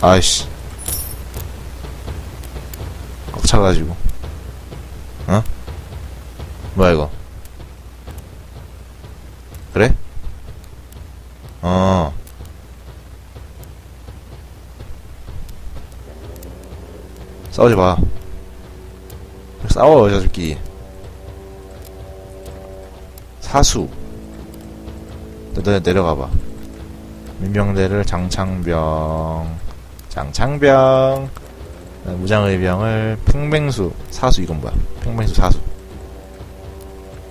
아이씨. 꽉 차가지고. 어? 뭐야, 이거? 그래? 어. 싸우지 마. 싸워, 여자들끼리. 사수. 너네 내려가봐. 민병대를 장창병. 장창병. 어, 무장의병을 팽뱅수. 사수, 이건 뭐야? 팽뱅수 사수.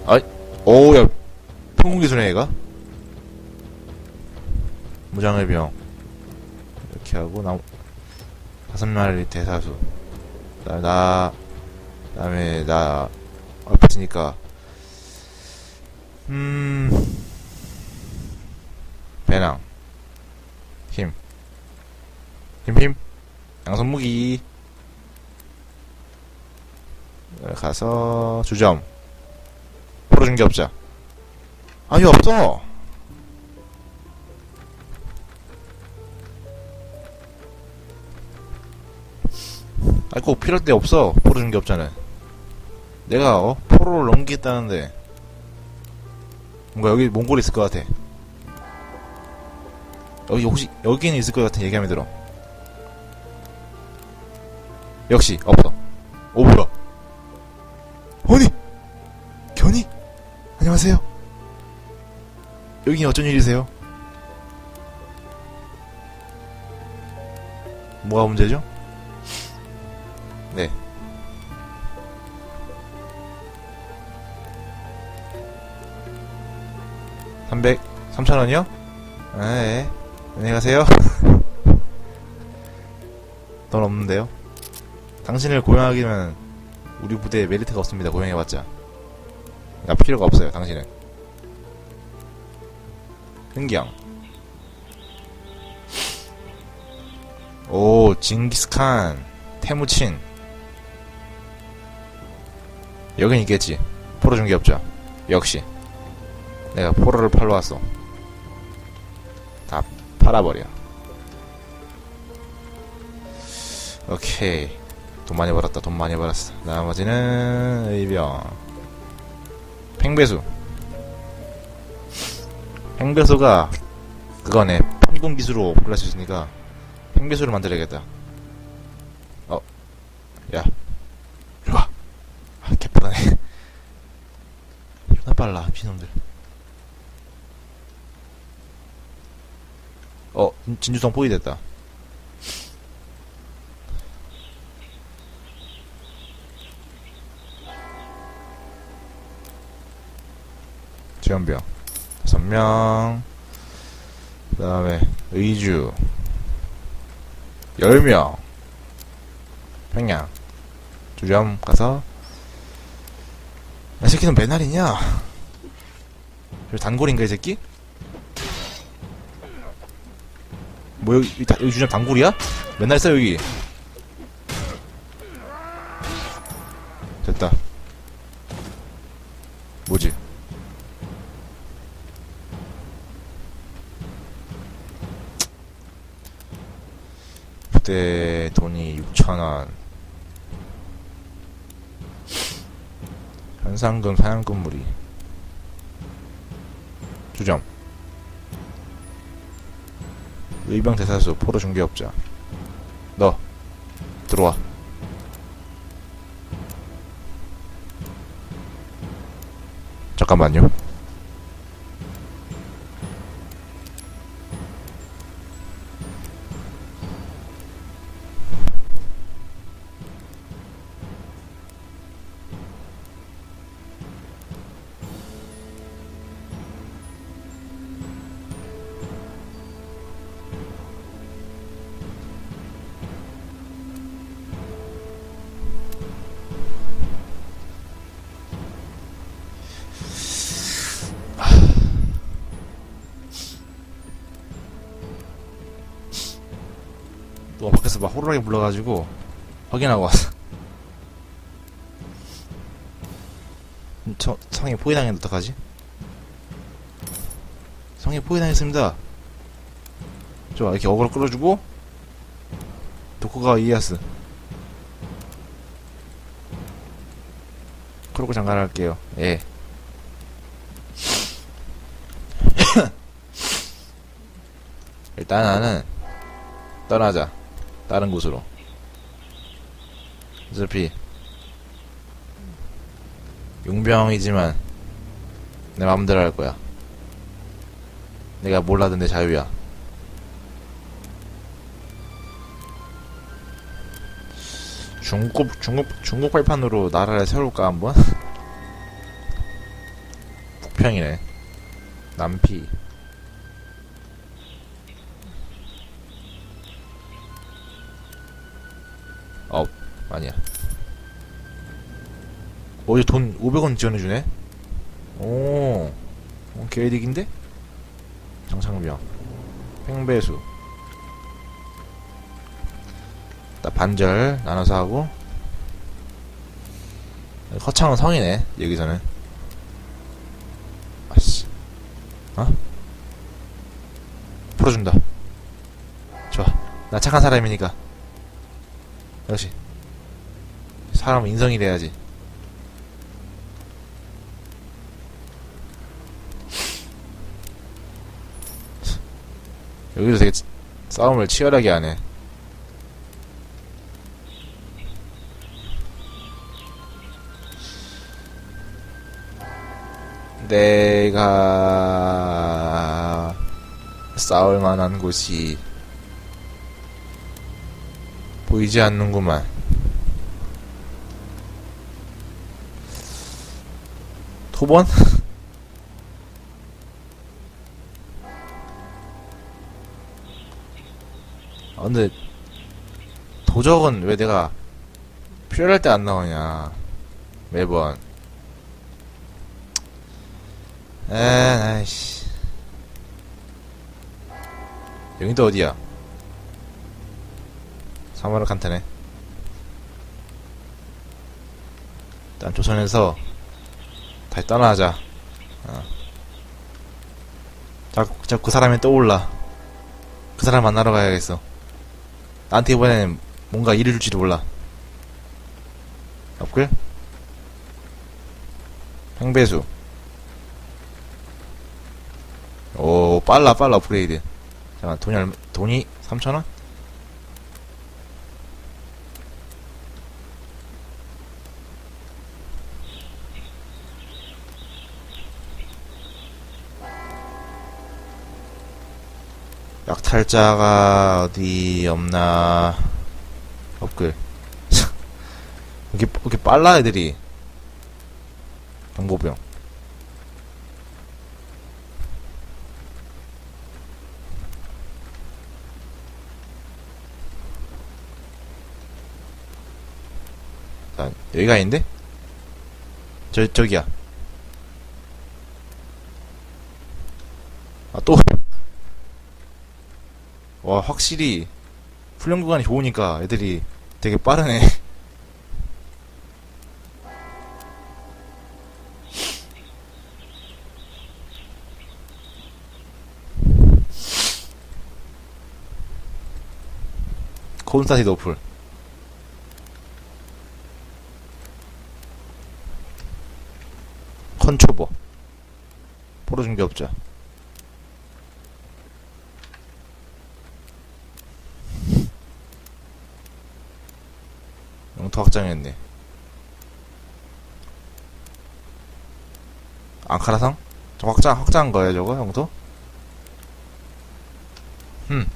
아이, 오우, 야. 평공기수네, 얘가? 무장의병. 이렇게 하고, 나, 다섯 마리 대사수. 나, 나, 그 다음에, 나, 아팠으니까, 음, 배낭, 힘, 힘, 힘, 양손 무기, 가서, 주점, 게 없자. 아니, 없어! 아니, 꼭 필요할 때 없어. 풀어준 게 없잖아. 내가, 어? 포로를 넘기겠다는데. 뭔가 여기 몽골 있을 것 같아. 여기 혹시, 여기는 있을 것 같은 얘기하면 들어. 역시, 없어. 오, 뭐야. 아니! 견이! 안녕하세요. 여긴 어쩐 일이세요? 뭐가 문제죠? 네. 삼백, 삼천 원이요? 네. 안녕히 가세요. 돈 없는데요? 당신을 고용하기면 우리 부대에 메리트가 없습니다. 고용해봤자. 나 필요가 없어요. 당신은. 흥경. 오, 징기스칸. 태무친. 여긴 있겠지. 포로 없죠. 역시. 내가 포로를 팔러 왔어. 다 팔아버려. 오케이. 돈 많이 벌었다. 돈 많이 벌었어. 나머지는 의병. 팽배수. 팽배수가 그거네. 평균 기수로 플러수 있으니까 팽배수를 만들어야겠다. 어, 야, 이리 와. 아, 개빠르네. 존나 빨라, 미친놈들. 어, 진- 진주성 포위 됐다. 지원병. 다섯 명. 그 다음에, 의주. 열 명. 평양. 주점 가서. 이 새끼는 맨날 이냐? 저 단골인가, 이 새끼? 뭐, 여기, 여기 주점 단골이야? 맨날 써, 여기. 됐다. 뭐지? 그때 돈이 6천원. 현상금 사양금 무리 주점. 의병 대사수 포로 중개업자. 너 들어와. 잠깐만요 막 호루라기 불러가지고 확인하고 왔어. 저 성이 포위당했는데 어떡하지? 성이 포위당했습니다. 좋아 이렇게 어그로 끌어주고 도쿠가와 이에야스. 그러고 장가할게요. 예. 일단 나는 떠나자. 다른 곳으로. 어차피 용병이지만 내 마음대로 할 거야. 내가 몰라든 내 자유야. 중국 중국 중국 발판으로 나라를 세울까 한번? 북평이네. 남피. 아니야. 어제 돈 500원 지원해주네? 오, 어, 개이득인데? 정상병. 팽배수. 딱 반절 나눠서 하고. 허창은 성이네, 여기서는. 아씨. 어? 풀어준다. 좋아. 나 착한 사람이니까. 역시. 사람은 인성이 돼야지. 여기도 되게 싸움을 치열하게 하네. 내가 싸울 만한 곳이 보이지 않는구만. 토번? 아, 근데 도적은 왜 내가 필요할 때 안 나오냐 매번. 에 아이씨. 여기도 어디야? 사마르 칸테네. 일단 조선에서 떠나자 어. 자꾸, 자꾸 그 사람이 떠올라 그 사람 만나러 가야겠어 나한테 이번엔 뭔가 일을 줄지도 몰라. 업글? 팽배수. 오, 빨라, 빨라, 업그레이드. 잠깐, 돈이 얼마, 돈이 3,000원? 약탈자가 어디 없나. 업글. 이렇게 이렇게 빨라 애들이. 경보병 자 여기가 있는데? 저 저기야. 아 또 와, 확실히 훈련 구간이 좋으니까 애들이 되게 빠르네. 콘스타티 노플. 컨초버. 포로 중개 업자. 영토 확장했네. 앙카라상? 저 확장, 확장한 거예요, 저거, 영토? 흠.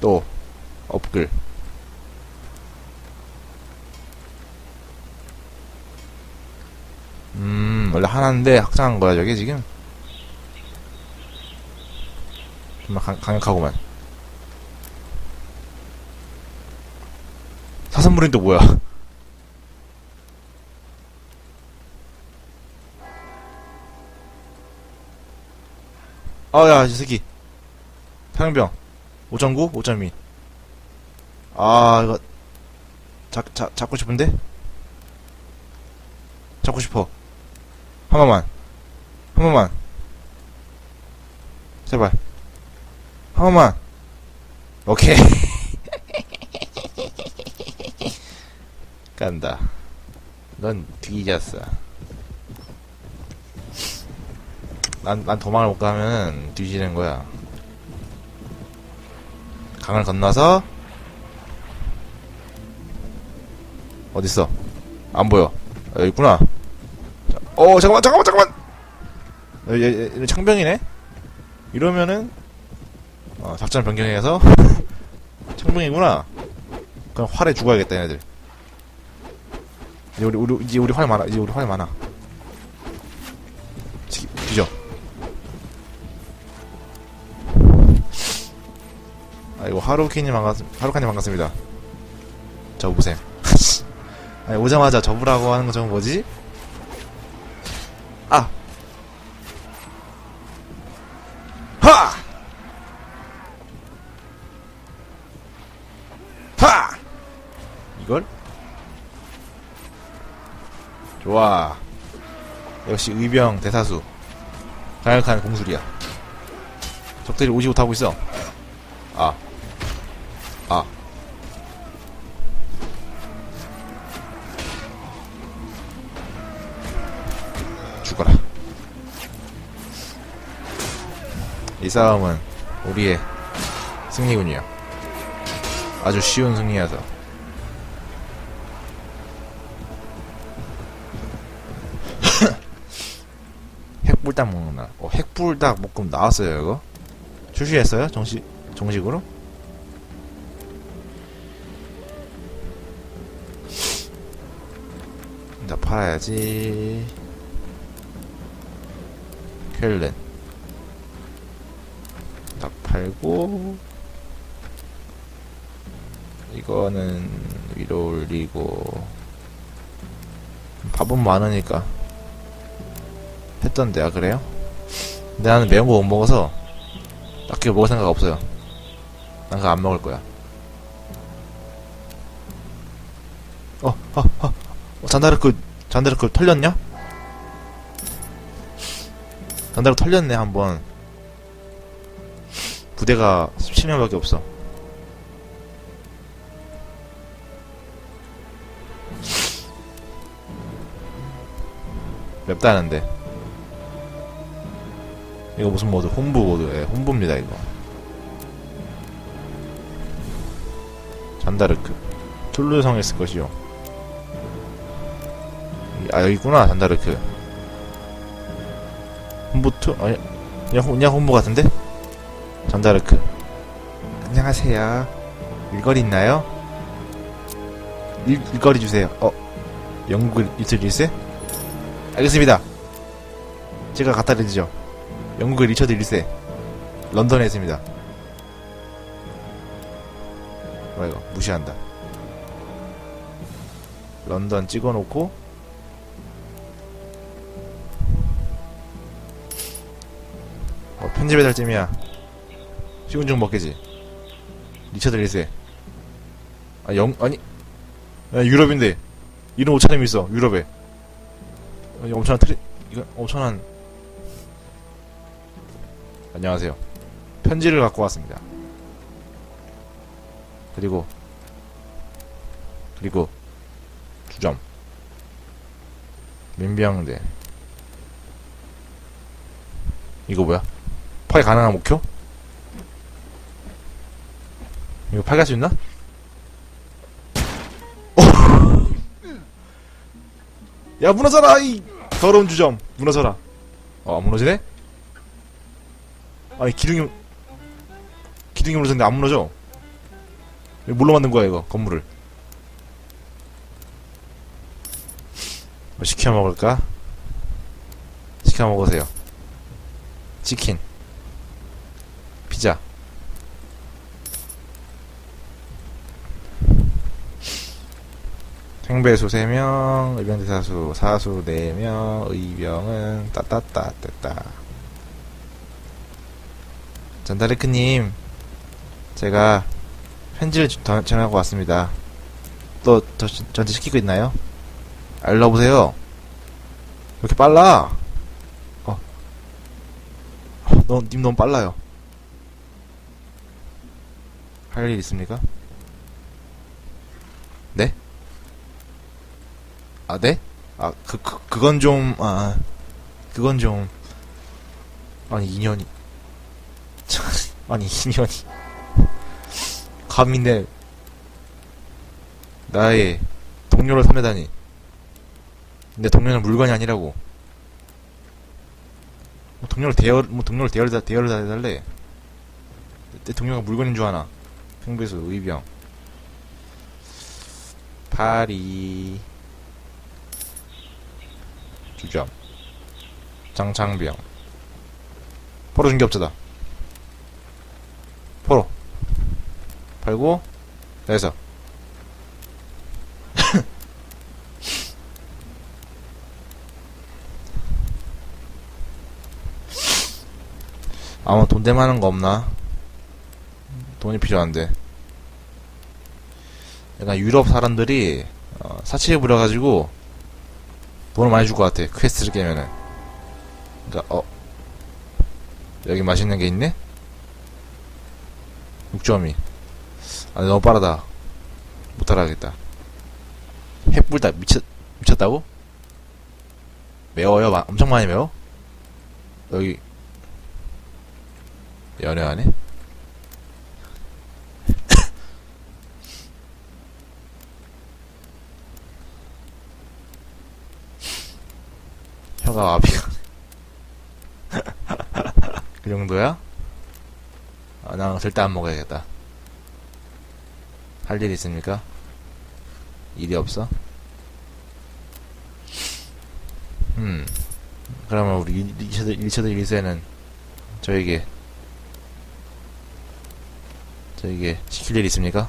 또, 업글. 음, 원래 하나인데 확장한 거야, 저게 지금? 정말 강, 강력하구만. 사 선물인 또 뭐야? 아, 야, 이 새끼. 태양병. 5.9? 5.2. 아, 이거. 잡, 잡, 잡고 싶은데? 잡고 싶어. 한 번만. 한 번만. 제발. 한 번만. 오케이. 간다. 넌 뒤졌어. 난, 난 도망을 못 가면 뒤지는 거야. 강을 건너서, 어딨어? 안 보여. 아, 여기 있구나. 자, 어, 잠깐만, 잠깐만, 잠깐만! 어, 얘, 얘, 얘 창병이네? 이러면은, 어, 작전 변경해서, 창병이구나. 그럼 활에 죽어야겠다, 얘네들. 이제 우리, 우리, 이제 우리 활 많아, 이제 우리 활 많아. 지, 뒤져. 아이고, 하루키님 반갑, 하루카님 반갑습니다. 저 보셈. 아니, 오자마자 접으라고 하는 거 저건 뭐지? 아! 하! 하! 이걸? 좋아. 역시 의병 대사수. 강력한 공술이야. 적들이 오지 못하고 있어. 아. 아. 죽어라. 이 싸움은 우리의 승리군요. 아주 쉬운 승리여서. 핵불닭 먹는 날. 어, 핵불닭 볶음 나왔어요, 이거? 출시했어요? 정식, 정식으로? 나 팔아야지. 켈렌. 다 팔고. 이거는 위로 올리고. 밥은 많으니까. 했던데, 아, 그래요? 근데 나는 매운 거 못 먹어서, 딱히 먹을 생각 없어요. 난 그거 안 먹을 거야. 어, 어, 어, 어 잔다르크, 잔다르크 털렸냐? 잔다르크 털렸네, 한 번. 부대가 17명밖에 없어. 맵다는데. 이거 무슨 모드? 홈부 모드. 예, 홈부입니다, 이거. 잔다르크. 툴루성에 있을 것이요. 아, 여기 있구나, 잔다르크. 홈부 투, 아니, 그냥, 그냥 홈부 같은데? 잔다르크. 안녕하세요. 일거리 있나요? 일, 일거리 주세요. 어, 영국을 이틀 일세? 알겠습니다. 제가 갖다 드리죠. 영국의 리처드 1세. 런던에 있습니다. 뭐야 이거 무시한다. 런던 찍어놓고 어, 편집의 달쯤이야. 쉬운 중 먹겠지. 리처드 1세. 아, 영, 아니. 야, 유럽인데. 이런 옷차림이 있어, 유럽에. 어, 엄청난 트리, 이거 엄청난. 안녕하세요. 편지를 갖고 왔습니다. 그리고, 그리고, 주점. 민병대. 이거 뭐야? 파괴 가능한 목표? 이거 파괴할 수 있나? 야 무너져라 이 더러운 주점 무너져라 어안 무너지네? 아니 기둥이 기둥이 무너졌는데 안 무너져. 뭘로 만든 거야 이거 건물을? 뭐 시켜 먹을까? 시켜 먹으세요. 치킨. 피자. 생배수 3명, 의병대사수, 사수 4명, 의병은 따따따 됐다. 전다리크님, 제가 편지를 전하고 왔습니다. 또 저, 전체 시키고 있나요? 알려보세요. 왜 이렇게 빨라? 어. 너, 님 너무 빨라요. 할 일 있습니까? 네? 아, 네? 아, 그, 그, 그건 좀, 아, 그건 좀, 아니, 인연이. 참, 아니, 인연이. 감히 내, 나의 동료를 삼매다니. 내 동료는 물건이 아니라고. 뭐 동료를 대여, 뭐 동료를 대여를, 다- 대여를 다 해달래. 내 동료가 물건인 줄 아나. 평배수, 의병. 파리. 주점. 장창병. 포로 중개업자다. 포로. 팔고, 내서. 아무 돈 대만한 거 없나? 돈이 필요한데. 약간 유럽 사람들이 어, 사치에 부려가지고 돈을 많이 줄 것 같아. 퀘스트를 깨면은. 그니까 어 여기 맛있는 게 있네. 6.2. 아 너무 빠르다. 못 따라가겠다. 핵불다 미쳤 미쳤다고? 매워요? 마- 엄청 많이 매워? 여기 연애하네? 혀가 아비가 그 정도야? 아, 난 절대 안 먹어야겠다. 할 일 있습니까? 일이 없어? 음. 그러면 우리 리처드, 리처드 1세는 저에게 저에게 시킬 일 있습니까?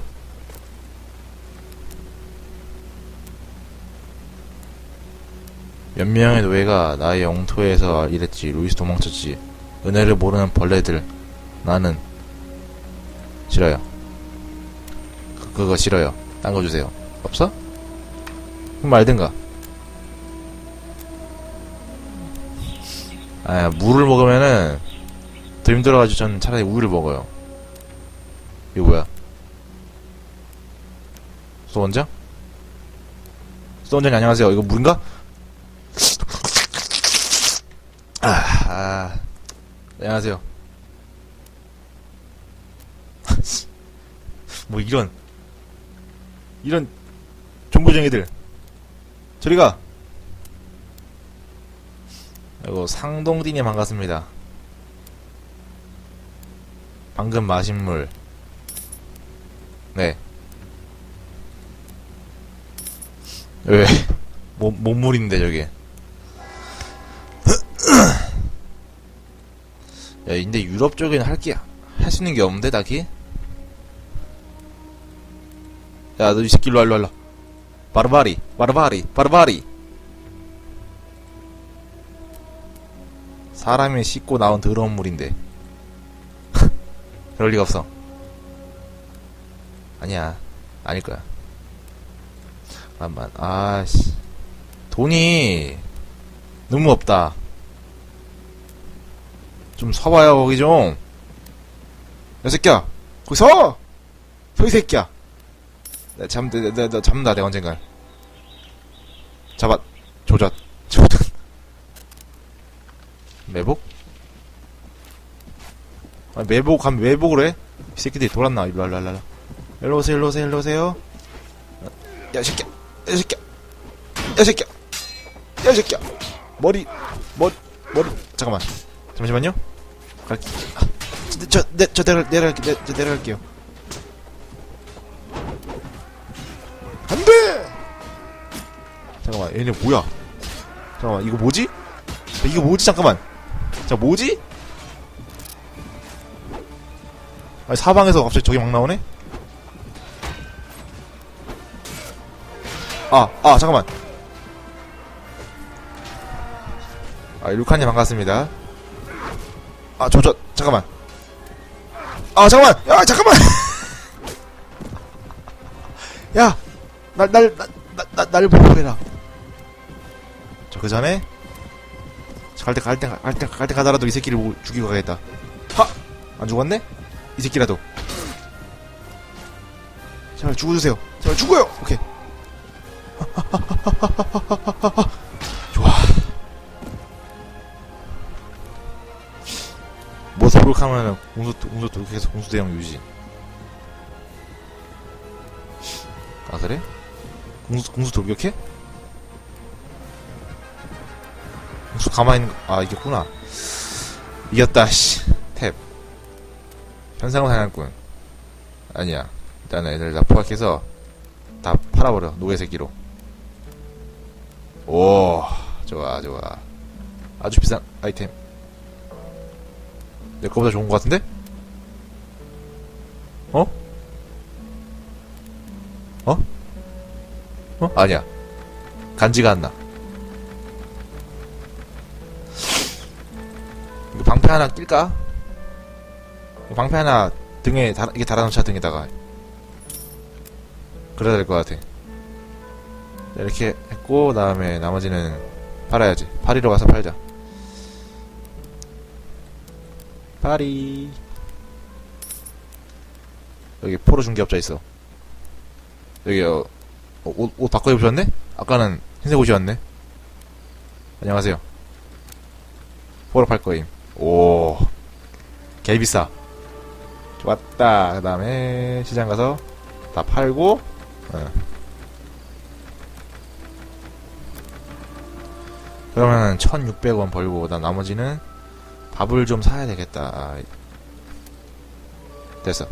몇 명의 노예가 나의 영토에서 일했지. 루이스 도망쳤지. 은혜를 모르는 벌레들. 나는 싫어요. 그, 그거 싫어요. 딴 거 주세요. 없어? 그럼 말든가. 아, 물을 먹으면은 더 힘들어가지고 저는 차라리 우유를 먹어요. 이거 뭐야? 소원장? 소원장님 안녕하세요. 이거 물인가? 아, 아, 안녕하세요. 뭐 이런 이런 종부쟁이들 저리가 이거 상동디님 반갑습니다. 방금 마신 물. 네. 왜? 뭐, 몸물인데, 저게. 야, 근데 유럽 쪽에는 할 게, 할 수 있는 게 없는데, 딱히? 야, 너 이 새끼 일로 와, 일로 와. 바르바리, 바르바리, 바르바리. 사람이 씻고 나온 더러운 물인데. 그럴 리가 없어. 아니야. 아닐 거야. 잠깐만. 아씨. 돈이 너무 없다. 좀 서봐요, 거기 좀. 야, 새끼야. 거기 서! 서, 이 새끼야. 내 잠, 내, 내, 내, 잡는다, 내가 언젠간. 잡아. 조졌. 조졌. 매복? 아, 매복, 하면 매복을 해? 이 새끼들이 돌았나? 일로 와, 일로 와, 일로 와. 일로 오세요, 일로 오세요, 일로 오세요. 야, 이 새끼야. 야, 이 새끼야. 야, 이 새끼야. 야, 이 새끼야. 머리, 머리, 머리. 잠깐만. 잠시만요. 갈게. 아, 저, 저, 내, 저 내려, 내려갈게, 내, 저 내려갈게요. 안 돼! 잠깐만, 얘네 뭐야? 잠깐만, 이거 뭐지? 야, 이거 뭐지? 잠깐만. 자, 뭐지? 아니, 사방에서 갑자기 저기 막 나오네? 아, 아, 잠깐만. 아, 루카님 반갑습니다. 아, 저, 저, 잠깐만. 아, 잠깐만! 야, 잠깐만! 야! 날, 날, 날, 날, 날, 날 보호해라. 저, 그 전에, 갈 때, 갈 때, 갈 때, 갈 때 가더라도 이 새끼를 뭐 죽이고 가겠다. 하! 안 죽었네? 이 새끼라도. 제발 죽어주세요. 제발 죽어요. 오케이. 좋아. 뭐 도륙하면은 공수 공수 도륙해서 공수 대형 유지. 아 그래? 공수 공수 돌격해? 공수 가만히 있는 거, 아 이겼구나. 이겼다 씨. 탭. 현상은 사냥꾼. 아니야. 일단 애들 다 포획해서 다 팔아버려 노예 새끼로. 오 좋아 좋아. 아주 비싼 아이템. 내 거보다 좋은 거 같은데? 어? 어? 어? 아니야. 간지가 안 나. 방패 하나 낄까? 방패 하나 등에 달, 이게 달아놓자 등에다가 그래야 될 것 같아. 자, 이렇게 했고 다음에 나머지는 팔아야지. 파리로 가서 팔자. 파리. 여기 포로 중개업자 있어. 여기 어, 어, 옷, 옷 바꿔 입으셨네? 아까는 흰색 옷이었네. 안녕하세요. 포로 팔 거임. 오, 개 비싸. 좋았다. 그 다음에 시장 가서 다 팔고, 어. 그러면 1600원 벌고, 나 나머지는 밥을 좀 사야 되겠다. 아, 됐어.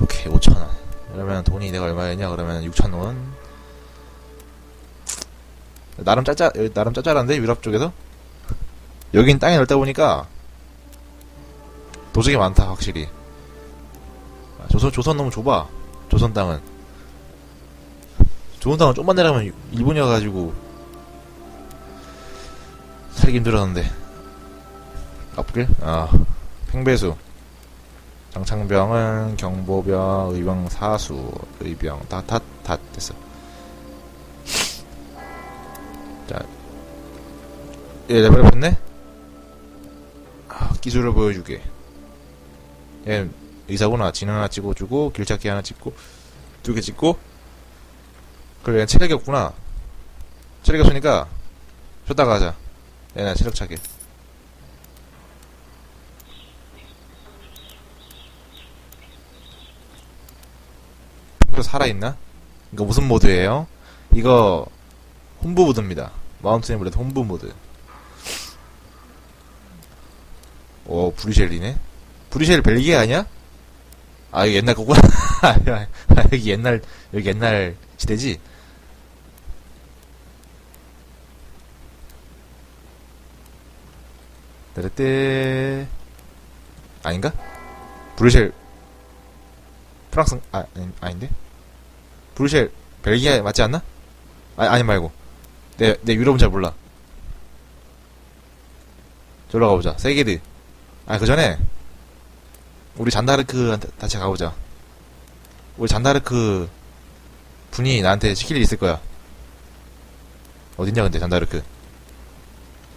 오케이, 5,000원. 그러면 돈이 내가 얼마였냐? 그러면 6,000원. 나름 짜짜, 나름 짜잘한데? 유럽 쪽에서? 여긴 땅이 넓다 보니까 도적이 많다, 확실히. 아, 조선, 조선 너무 좁아. 조선 땅은. 조선 땅은 좀만 내려가면 일본이어가지고 살기 힘들었는데. 앞길? 아, 팽배수. 장창병은 경보병, 의병 사수, 의병 다, 다, 다 됐어. 자, 얘 레벨 했네? 아, 기술을 보여주게. 얘 의사구나. 진 하나 찍어주고, 길 찾기 하나 찍고, 두 개 찍고, 그래, 얘 체력이 없구나. 체력이 없으니까, 줬다가 하자. 얘네 체력 차게. 살아있나? 이거 무슨 모드예요? 이거 홈부 모드입니다. 마운트 앤블레드 홈부 모드. 오 브리셸이네. 브리셸 벨기에 아니야? 아 이거 옛날 거구나. 아, 여기 옛날 여기 옛날 시대지. 따르떼 아닌가? 브리셸 프랑스 아 아니, 아닌데? 브루셀 벨기에 맞지 않나? 아, 아니 말고 내, 내 유럽은 잘 몰라. 저러 가보자. 세게드 아 그 전에 우리 잔다르크한테 다시 가보자. 우리 잔다르크 분이 나한테 시킬 일 있을 거야. 어딨냐 근데 잔다르크.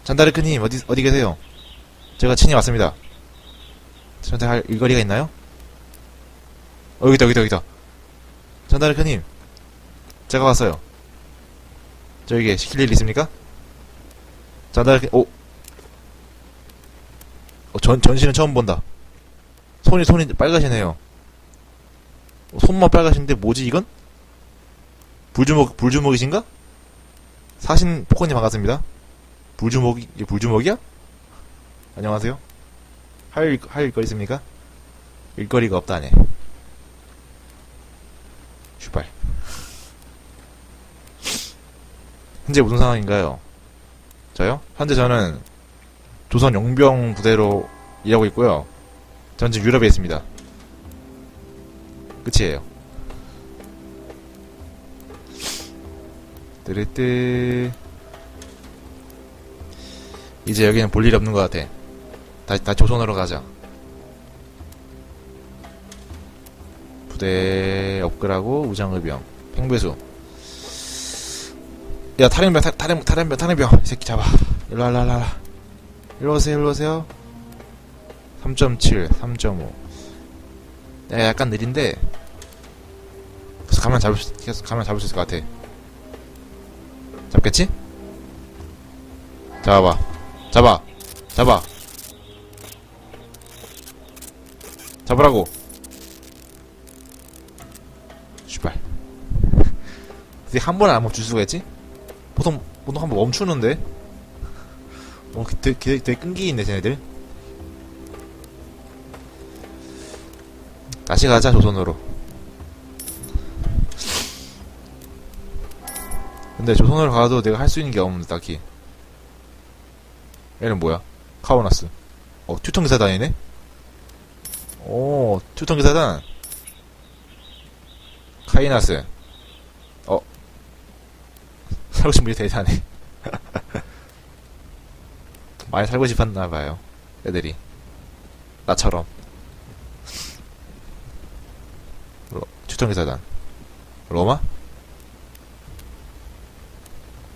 잔다르크님 어디 어디 계세요? 제가 친히 왔습니다. 저한테 할 일거리가 있나요? 어 여기다 여기다 여기다. 잔다르크님 제가 왔어요 저에게 시킬 일 있습니까? 잔다르크 오 어, 전, 전신은 처음 본다 손이 손이 빨가시네요 어, 손만 빨가신데 뭐지 이건? 불주먹 불주먹이신가? 사신 포커님 반갑습니다 불주먹이 이게 불주먹이야? 안녕하세요 할, 일- 할 일거 있습니까? 일거리가 없다네 슈발. 현재 무슨 상황인가요? 저요? 현재 저는 조선 용병 부대로 일하고 있고요. 전 지금 유럽에 있습니다. 끝이에요. 뜨르뜨. 이제 여기는 볼 일이 없는 것 같아. 다시, 다시 조선으로 가자. 부대 업글하고 우장의병 팽배수 야 탈행병 타- 탈행 탈행병 탈행병 이 새끼 잡아 일로 와 일로 와 일로 와 일로 오세요 일로 오세요 3.7 3.5 야 약간 느린데 계속 가면 잡을 수, 계속 가면 잡을 수 있을 것 같아. 잡겠지? 잡아봐. 잡아. 잡아. 잡으라고. 슈발. 어떻게 한 번에 안 멈출 수가 있지? 보통, 보통 한번 멈추는데? 어, 되게, 되게, 되게 끈기 있네, 쟤네들. 다시 가자, 조선으로. 근데 조선으로 가도 내가 할 수 있는 게 없는데, 딱히. 얘는 뭐야? 카오나스. 어, 튜턴 기사단이네? 오, 튜턴 기사단. 카이나스. 어. 살고 싶은 분이 대단해. 많이 살고 싶었나 봐요. 애들이. 나처럼. 로, 튜턴 기사단. 로마?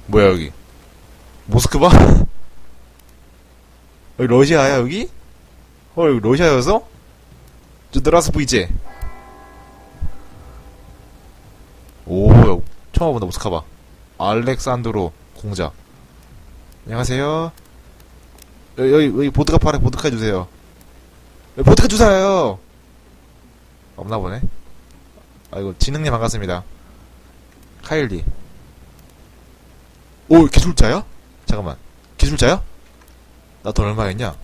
뭐야, 여기? 모스크바? 여기 러시아야, 여기? 어, 여기 러시아여서? 저 드라스 보이지? 오, 야, 처음 와본다, 모스크바. 알렉산드로 공작. 안녕하세요. 여기, 여기, 보드카 팔아, 보드카 주세요. 보드카 주세요! 없나 보네. 아이고, 지능님 반갑습니다. 카일리. 오, 기술자야? 잠깐만. 기술자야? 나 돈 얼마 있냐?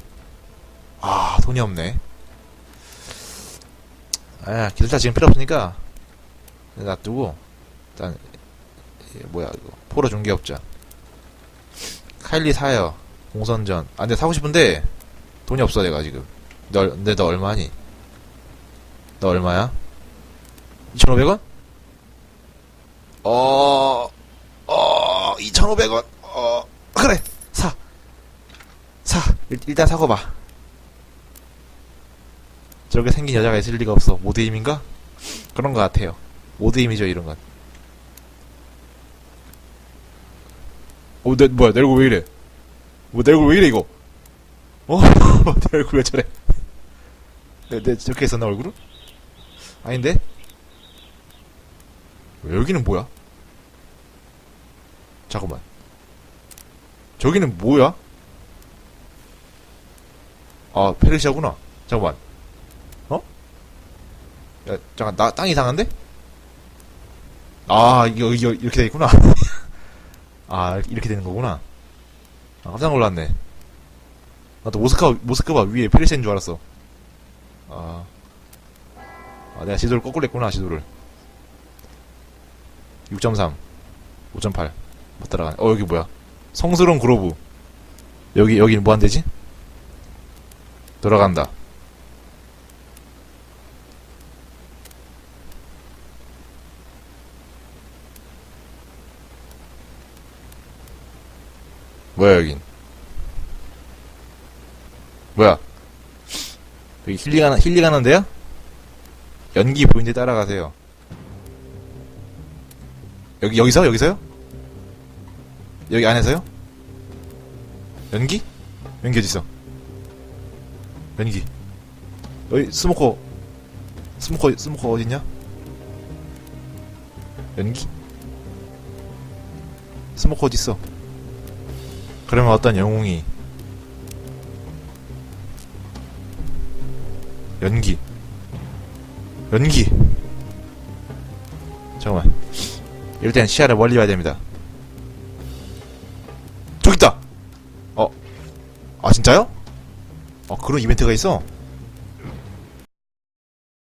아, 돈이 없네. 아, 기술자 지금 필요 없으니까, 놔두고, 일단, 이 뭐야, 이거. 포로 중개업자. 카일리 사요. 공선전. 아, 근데 사고 싶은데, 돈이 없어, 내가 지금. 너, 근데 너 얼마니? 너 얼마야? 2,500원? 어, 어, 2,500원. 어, 그래. 사. 사. 일, 일단 사고 봐. 저렇게 생긴 여자가 있을 리가 없어. 모드임인가? 그런 것 같아요. 모드임이죠, 이런 건. 어, 내, 뭐야, 내 얼굴 왜 이래? 뭐, 내 얼굴 왜 이래, 이거? 어? 내 얼굴 왜 저래? 내, 내, 저렇게 했었나, 얼굴은? 아닌데? 왜 여기는 뭐야? 잠깐만. 저기는 뭐야? 아, 페르시아구나. 잠깐만. 어? 야, 잠깐, 나, 땅 이상한데? 아, 이거, 이거, 이렇게 돼 있구나. 아, 이렇게 되는 거구나. 아, 깜짝 놀랐네. 나도 모스크바, 모스크바 위에 페르시아인 줄 알았어. 아. 아, 내가 지도를 거꾸로 했구나, 지도를. 6.3, 5.8. 못 따라가네. 어, 여기 뭐야? 성스러운 그로브. 여기, 여기는 뭐 한대지? 돌아간다. 뭐야, 여긴? 뭐야? 여기 힐링하는, 힐링하는 데야? 연기 보이는데 따라가세요. 여기, 여기서? 여기서요? 여기 안에서요? 연기? 연기 어딨어? 연기. 여기 스모커. 스모커, 스모커 어딨냐? 연기? 스모커 어딨어? 그러면 어떤 영웅이 연기 연기 잠깐만 이럴 땐 시야를 멀리 봐야 됩니다 저기 있다 어? 아 진짜요? 어 그런 이벤트가 있어?